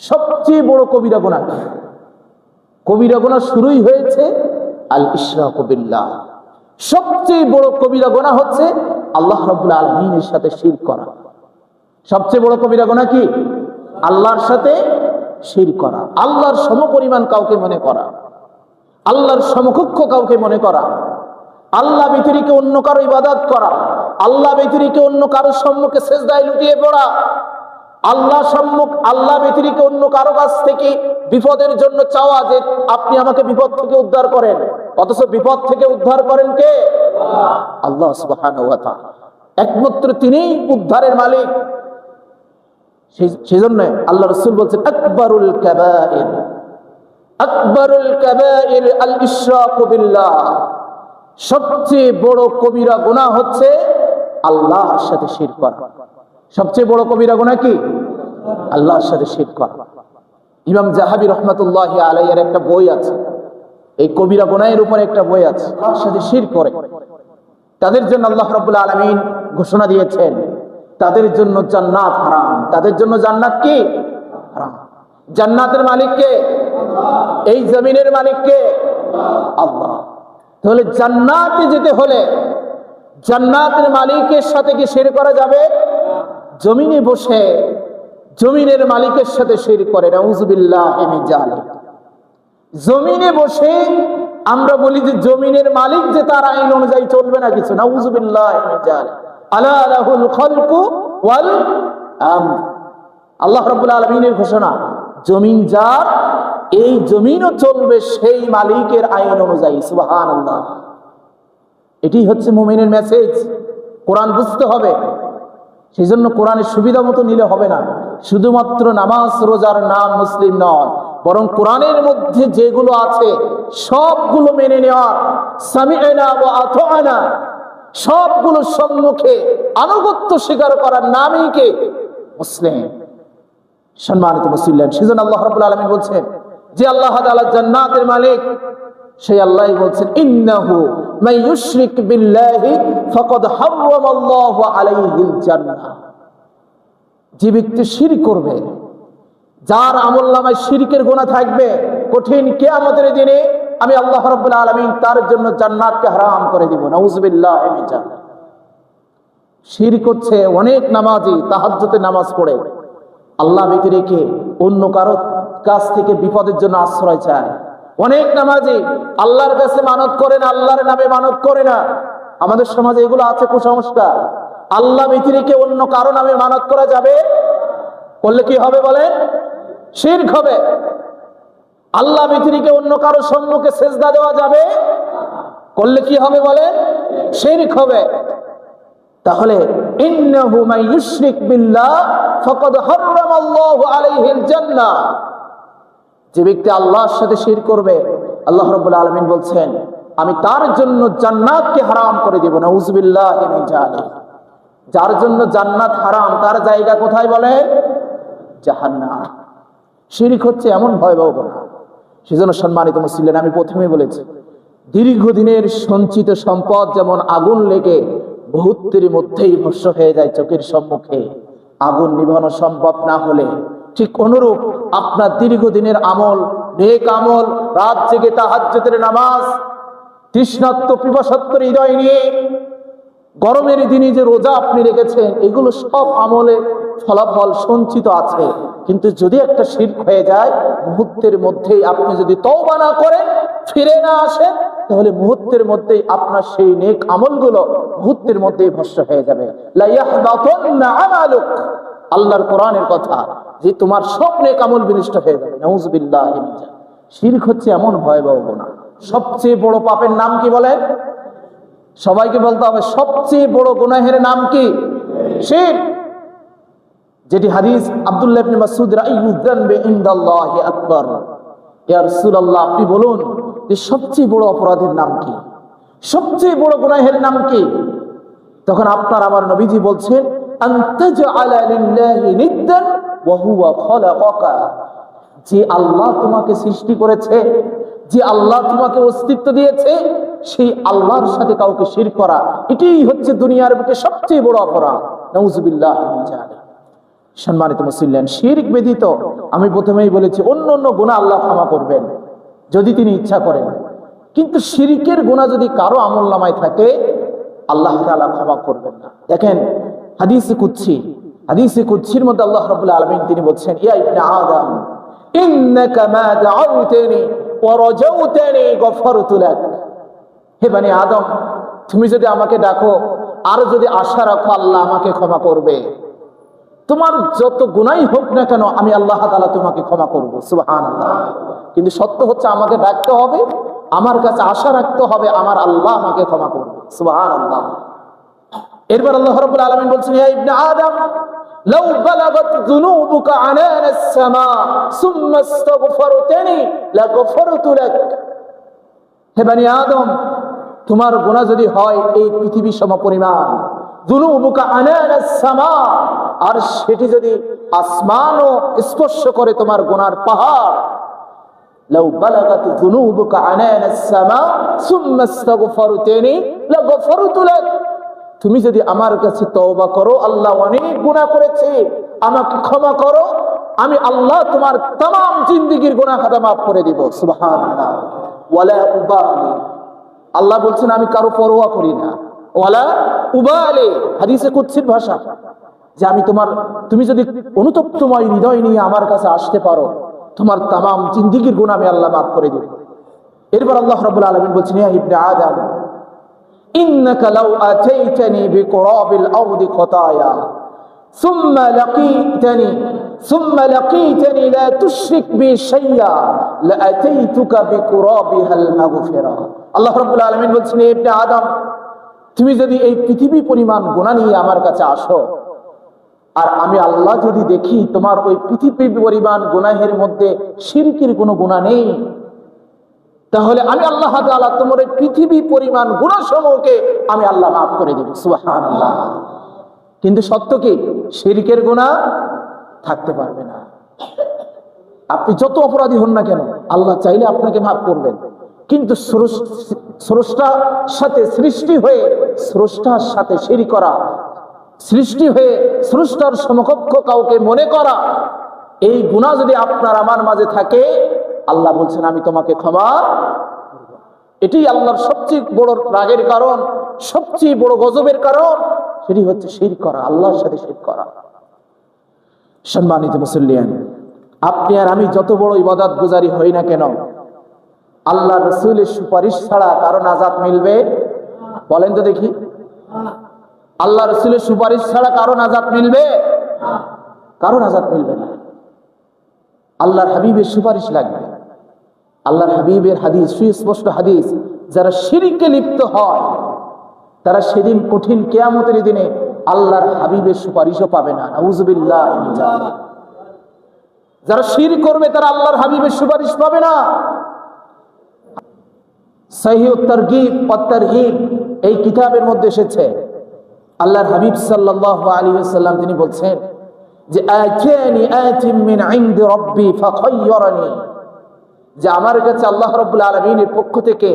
সবচেয়ে বড় কবিরা গোনা? কবিরা গোনা শুরুই হয়েছে আল ইশরাক বিল্লাহ। সবচেয়ে বড় কবিরা গোনা হচ্ছে আল্লাহ রাব্বুল আলামিনের সাথে শির করা। সবচেয়ে বড় কবিরা গোনা কি? আল্লাহর সাথে শির করা। আল্লাহর সমপরিমাণ কাউকে মনে করা। আল্লাহর সমকক্ষ কাউকে মনে করা। আল্লাহ ব্যতিরিকে অন্য কারও ইবাদত করা। আল্লাহ ব্যতিরিকে অন্য কারোর সম্মুখে শেষদায় লুটিয়ে পড়া। আল্লাহ সম্মুখ আল্লাহ ব্যতিরিকে অন্য কারও কাছ থেকে বিপদের জন্য চাওয়া যে আপনি আমাকে বিপদ থেকে উদ্ধার করেন। অথচ বিপদ থেকে উদ্ধার করেন কে? আল্লাহ। একমাত্র তিনিই উদ্ধারের মালিক। সেই- জন্য আল্লাহ রসুল বলছেন, আকবরুল আকবরুল কাবাইর আল ইশরাকু সবচেয়ে বড় কবিরা গুনাহ হচ্ছে আল্লাহর সাথে শিরক করা। সবচেয়ে বড় কবিরা গুনাহ কি? আল্লাহর সাথে শিরক করা। ইমাম জাহাবি রহমাতুল্লাহ আলাইয়ের একটা বই আছে। এই কবিরা গুনাহের উপরে একটা বই আছে। আল্লাহর সাথে শির করে। তাদের জন্য আল্লাহ রাব্বুল আলামিন ঘোষণা দিয়েছেন, তাদের জন্য জান্নাত হারাম। তাদের জন্য জান্নাত কি? হারাম। জান্নাতের মালিক কে? এই জমিনের মালিক কে? আল্লাহ। তাহলে জান্নাতে যেতে হলে জান্নাতের মালিকের সাথে কি শের করা যাবে? জমিনে বসে জমিনের মালিকের সাথে শের করে, নাউজুবিল্লাহ মিন জমিনে বসে আমরা বলি যে জমিনের মালিক যে তার আইন অনুযায়ী চলবে না কিছু না উজুবিল্লাহ আলা লাহুল খালকু ওয়াল আল্লাহ রাব্বুল আলামিনের ঘোষণা, জমিন যার এই জমিনও চলবে সেই মালিকের আইন অনুযায়ী, সুবহানাল্লাহ। এটি হচ্ছে মুমিনের মেসেজ কোরআন বুঝতে হবে। সেই জন্য কোরআনের সুবিধা মতো নিলে হবে না। শুধুমাত্র নামাজ, রোজার নাম মুসলিম নয়, বরং কোরআনের মধ্যে যেগুলো আছে, সবগুলো মেনে নেওয়ার। সামিআনা ওয়া আতাআনা, সবগুলো সম্মুখে আনুগত্য স্বীকার করার নামই কে? মুসলিম। সম্মানিত মুসলিম সেজন্য আল্লাহ রাব্বুল আলামিন বলছেন যে আল্লাহ জান্নাতের মালিক সেই আল্লাহ বলছেন, ইন্নাহু মান ইউশরিক বিল্লাহি ফাকাদ আলাইহিল জান্নাহ। যে ব্যক্তি শিরক করবে, যার আমল নামায় শিরকের গুনাহ থাকবে, কঠিন কিয়ামতের দিনে আমি আল্লাহ রাব্বুল আলামিন তার জন্য জান্নাতকে হারাম করে দিব। নাউজুবিল্লাহি শিরক হচ্ছে অনেক নামাজি তাহাজ্জুতে নামাজ পড়ে। আল্লাহ ব্যতিরেকে অন্য কারও কাছ থেকে বিপদের জন্য আশ্রয় চায়। অনেক নামাজি আল্লাহর কাছে মানত করে না, আল্লাহর নামে মানত করে না। আমাদের সমাজে এগুলো আছে কুসংস্কার। আল্লাহ ব্যতিরেকে অন্য কারও নামে মানত করা যাবে? করলে কি হবে বলেন? শিরক হবে। আল্লাহ ব্যতিরেকে অন্য কারও সম্মুখে সেজদা দেওয়া যাবে? করলে কি হবে বলেন? শিরক হবে। তাহলে, ইন্নাহু ইউশরিক বিল্লাহ, ফাকাদ হারামাল্লাহু আলাইহিল জান্নাহ। যে ব্যক্তি আল্লাহর সাথে শির করবে, আল্লাহ রাব্বুল আলামিন বলছেন, আমি তার জন্য জান্নাতকে হারাম করে দেব, নাউজুবিল্লাহি মিন জালিক যার জন্য জান্নাত হারাম, তার জায়গা কোথায় বলে? জাহান্নাম। শিরিক হচ্ছে এমন ভয়াবহ গুনাহ সেজন্য সম্মানিত মুসলিম আমি প্রথমে বলেছি, দীর্ঘদিনের সঞ্চিত সম্পদ যেমন আগুন লেগে মুহূর্তের মধ্যেই ভস্য হয়ে যায় চোখের সম্মুখে, আগুন নিভানো সম্ভব না হলে ঠিক অনুরূপ আপনার দীর্ঘদিনের আমল, নেক আমল, রাত জেগে তাহাজ্জুদের নামাজ তৃষ্ণাত্ম পিপাসত্তর হৃদয় নিয়ে, গরমের দিনে যে রোজা আপনি রেখেছেন, এগুলো সব আমলে ফলাফল সঞ্চিত আছে। কিন্তু যদি একটা শির্ক হয়ে যায়, মুহূর্তের মধ্যেই আপনি যদি তওবা না করেন, ফিরে না আসেন, তাহলে মুহূর্তের মধ্যেই আপনার সেই নেক আমলগুলো মুহূর্তের মধ্যেই ভস্য হয়ে যাবে। লা ইয়াহবাতুন্না আমালুক। আল্লাহর কোরআনের কথা যে তোমার সব নেক আমল বিনষ্ট হয়ে যাবে। মিন হচ্ছে এমন ভয়াবহ গুনাহ। সবচেয়ে বড় পাপের নাম কি বলেন? সবাইকে বলতে হবে, সবচেয়ে বড় গুনাহের নাম কি? শির। যেটি হাদিস আব্দুল্লাহ ইবনে মাসউদ রাইয়ুদ্দান বে ইনদাল্লাহি আকবার। ইয়া রাসূলুল্লাহ, আপনি বলুন যে সবচেয়ে বড় অপরাধের নাম কি? সবচেয়ে বড় গুনাহের নাম কি? তখন আপনার, আমার নবীজি বলছেন যে আল্লাহ তোমাকে সৃষ্টি করেছে, যে আল্লাহ তোমাকে অস্তিত্ব দিয়েছে, সেই আল্লাহর সাথে কাউকে শির করা, এটাই হচ্ছে দুনিয়ার বুকে সবচেয়ে বড় অপরাধ। নাউজুবিল্লাহ জালিক। সম্মানিত মুসলিম শিরিক ব্যতীত আমি প্রথমেই বলেছি, অন্য অন্য গুণা আল্লাহ ক্ষমা করবেন, যদি তিনি ইচ্ছা করেন। কিন্তু শিরিকের গুণা যদি কারও আমল নামায় থাকে, আল্লাহ তাআলা ক্ষমা করবেন না। দেখেন হাদিসে কুচ্ছি হাদিসে কুচ্ছির মধ্যে আল্লাহ রাব্বুল আলামিন তিনি বলছেন, ইয়া ইবনে আদম, ইন্নাকা মা দাউতানি ওয়া রাজাউতানি গফারতু লাক। হে বানি আদম, তুমি যদি আমাকে ডাকো, আর যদি আশা রাখো, আল্লাহ আমাকে ক্ষমা করবে। তোমার যত গুনাই হোক না কেন, আমি আল্লাহ তাআলা তোমাকে ক্ষমা করব সুবহান কিন্তু সত্য হচ্ছে, আমাকে ডাকতে হবে, আমার কাছে আশা রাখতে হবে, আমার আল্লাহ আমাকে ক্ষমা করবে সুবহান আল্লাহ এরপর আল্লাহ রাব্বুল আলামিন বলছেন ইয়া ইবনে আদম لو بلغت ذنوبك عنان السماء ثم استغفرتني لغفرت لك হে বানি আদম তোমার গুনাহ যদি হয় এই পৃথিবী সম পরিমাণ দুনুবুকা আনানা সামা আর সেটি যদি আসমানও স্পর্শ করে তোমার গুনার পাহাড় لو بلغت ذنوبك عنان السماء ثم استغفرتني لغفرت لك তুমি যদি আমার কাছে তওবা করো, আল্লাহ অনেক গুণা করেছে। আমাকে ক্ষমা করো, আমি আল্লাহ তোমার তাম জিন্দিগির গুণা খাতা মাফ করে দিব। সুবাহান আল্লাহ বলছেন, আমি কারও পরোয়া করি না। ওয়ালা উবা হাদিসে কুৎসির ভাষা যে আমি তোমার, তুমি যদি অনুতপ্তময় হৃদয় নিয়ে আমার কাছে আসতে পারো, তোমার তাম জিন্দিগির গুণ আমি আল্লাহ মাফ করে দিব। এরপর আল্লাহ রবুল্লা আলমিন বলছেন, ইয়া ইবনে আদম ইন্নাকা লাউ আতাইতানি বিকুরাবিল আরদি খতায়া ثم لقيتني ثم لقيتني لا تشرك بي شيئا لاتيتك بقرابها المغفرة আল্লাহ রাব্বুল আলামিন বলছেন হে ইবনে আদম তুমি যদি এই পৃথিবী পরিমাণ গুনাহ নিয়ে আমার কাছে আসো আর আমি আল্লাহ যদি দেখি তোমার ওই পৃথিবী পরিমাণ গুনাহের মধ্যে শিরকির কোনো গুণা নেই তাহলে আমি আল্লাহ তাআলা তোমার ওই পৃথিবী পরিমাণ গুণাসমূহকে আমি আল্লাহ মাফ করে দেব। সুবহানাল্লাহ। কিন্তু সত্য কি? শিরকের গুণা থাকতে পারবে না। আপনি যত অপরাধী হন না কেন, আল্লাহ চাইলে আপনাকে মাফ করবেন। কিন্তু স্রষ্টার সাথে সৃষ্টি হয়ে, স্রষ্টার সাথে শিরি করা, সৃষ্টি হয়ে স্রষ্টার সমকক্ষ কাউকে মনে করা, এই গুণা যদি আপনার আমার মাঝে থাকে আল্লাহ বলছেন, আমি তোমাকে ক্ষমা এটি আল্লাহর সবচেয়ে বড় রাগের কারণ, সবচেয়ে বড় গজবের কারণ, সেটি হচ্ছে শির করা, আল্লাহর সাথে শির করা। সম্মানিত মুসল্লিয়ান, আপনি আর আমি যত বড় ইবাদত গুজারি হই না কেন, আল্লাহ রসুলের সুপারিশ ছাড়া কারও নাজাত মিলবে? বলেন তো দেখি। আল্লাহ রসুলের সুপারিশ ছাড়া কারও নাজাত মিলবে? কারও নাজাত মিলবে না। আল্লাহর হাবিবের সুপারিশ লাগবে। আল্লাহর হাবিবের হাদিস, সুস্পষ্ট হাদিস, যারা শিরিকে লিপ্ত হয়, তারা সেদিন কঠিন কেয়ামতের দিনে আল্লাহর হাবিবের সুপারিশও পাবে না। নাউজুবিল্লাহ যারা শির করবে, তারা আল্লাহর হাবিবের সুপারিশ পাবে না। এই কিতাবের মধ্যে এসেছে। আল্লাহর হাবিব আলাইহি ওয়াসাল্লাম তিনি বলছেন যে যে আমার কাছে আল্লাহ রাব্বুল আলামিনের পক্ষ থেকে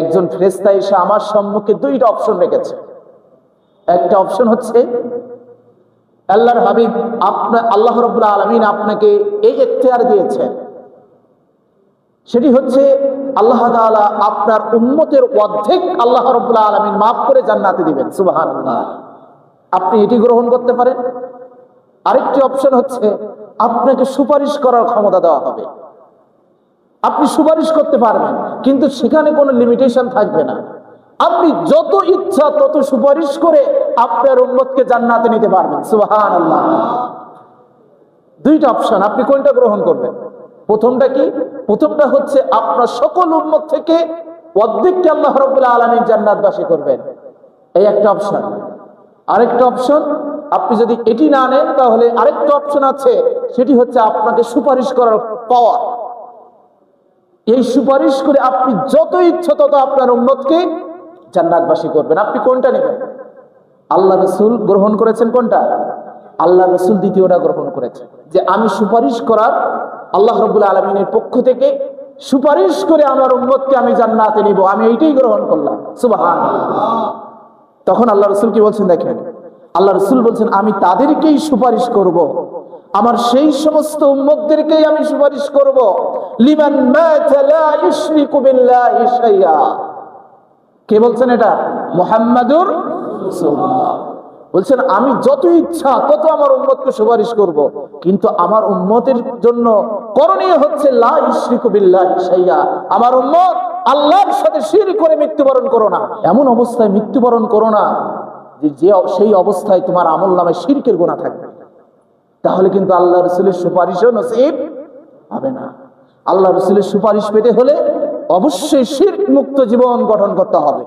একজন ফেরেশতা এসে আমার সম্মুখে দুইটা অপশন রেখেছে। একটা অপশন হচ্ছে, আল্লাহর হাবিব আপনার আল্লাহ রাব্বুল আলামিন আপনাকে এই এখতিয়ার দিয়েছেন। সেটি হচ্ছে, আল্লাহ তাআলা আপনার উম্মতের অর্ধেক আল্লাহ রাব্বুল আলামিন মাফ করে জান্নাতে দিবেন, সুবহানাল্লাহ। আপনি এটি গ্রহণ করতে পারেন। আরেকটি অপশন হচ্ছে, আপনাকে সুপারিশ করার ক্ষমতা দেওয়া হবে। আপনি সুপারিশ করতে পারবেন, কিন্তু সেখানে কোনো লিমিটেশন থাকবে না। আপনি যত ইচ্ছা তত সুপারিশ করে আপনার উম্মতকে জান্নাতে নিতে পারবেন, সুবহানাল্লাহ। দুইটা অপশন আপনি কোনটা গ্রহণ করবেন? প্রথমটা কি? প্রথমটা হচ্ছে আপনার সকল উম্মত থেকে অর্ধেককে আল্লাহ রাব্বুল আলামিন জান্নাতবাসী করবেন। এই একটা অপশন আরেকটা অপশন আপনি যদি এটি না নেন, তাহলে আরেকটা অপশন আছে, সেটি হচ্ছে আপনাকে সুপারিশ করার পাওয়ার এই সুপারিশ করে আপনি যত ইচ্ছা তত আপনার উম্মতকে জান্নাতবাসী করবেন। আপনি কোনটা নেবেন? আল্লাহ রসুল গ্রহণ করেছেন কোনটা? আল্লাহ রসুল দ্বিতীয়টা গ্রহণ করেছেন। যে আমি সুপারিশ করার আল্লাহ রবুল আলমিনের পক্ষ থেকে সুপারিশ করে আমার উম্মতকে আমি জান্নাতে নিব। আমি এইটাই গ্রহণ করলাম। সুবাহান তখন আল্লাহ রসুল কি বলছেন দেখেন? আল্লাহ রসুল বলছেন, আমি তাদেরকেই সুপারিশ করব। আমার সেই সমস্ত উম্মতদেরকেই আমি সুপারিশ করব। লিমান কে বলছেন এটা? মোহাম্মদুর বলছেন, আমি যত ইচ্ছা তত আমার উম্মতকে সুপারিশ করব। কিন্তু আমার উম্মতের জন্য করণীয় হচ্ছে আমার উম্মত আল্লাহর সাথে শির করে মৃত্যুবরণ করো না। এমন অবস্থায় মৃত্যুবরণ করো না যে যে সেই অবস্থায় তোমার আমল নামে শিরকের গোনা থাকবে। তাহলে কিন্তু আল্লাহ রসুলের সুপারিশও নসিব হবে না। আল্লাহ রসুলের সুপারিশ পেতে হলে অবশ্যই শির মুক্ত জীবন গঠন করতে হবে।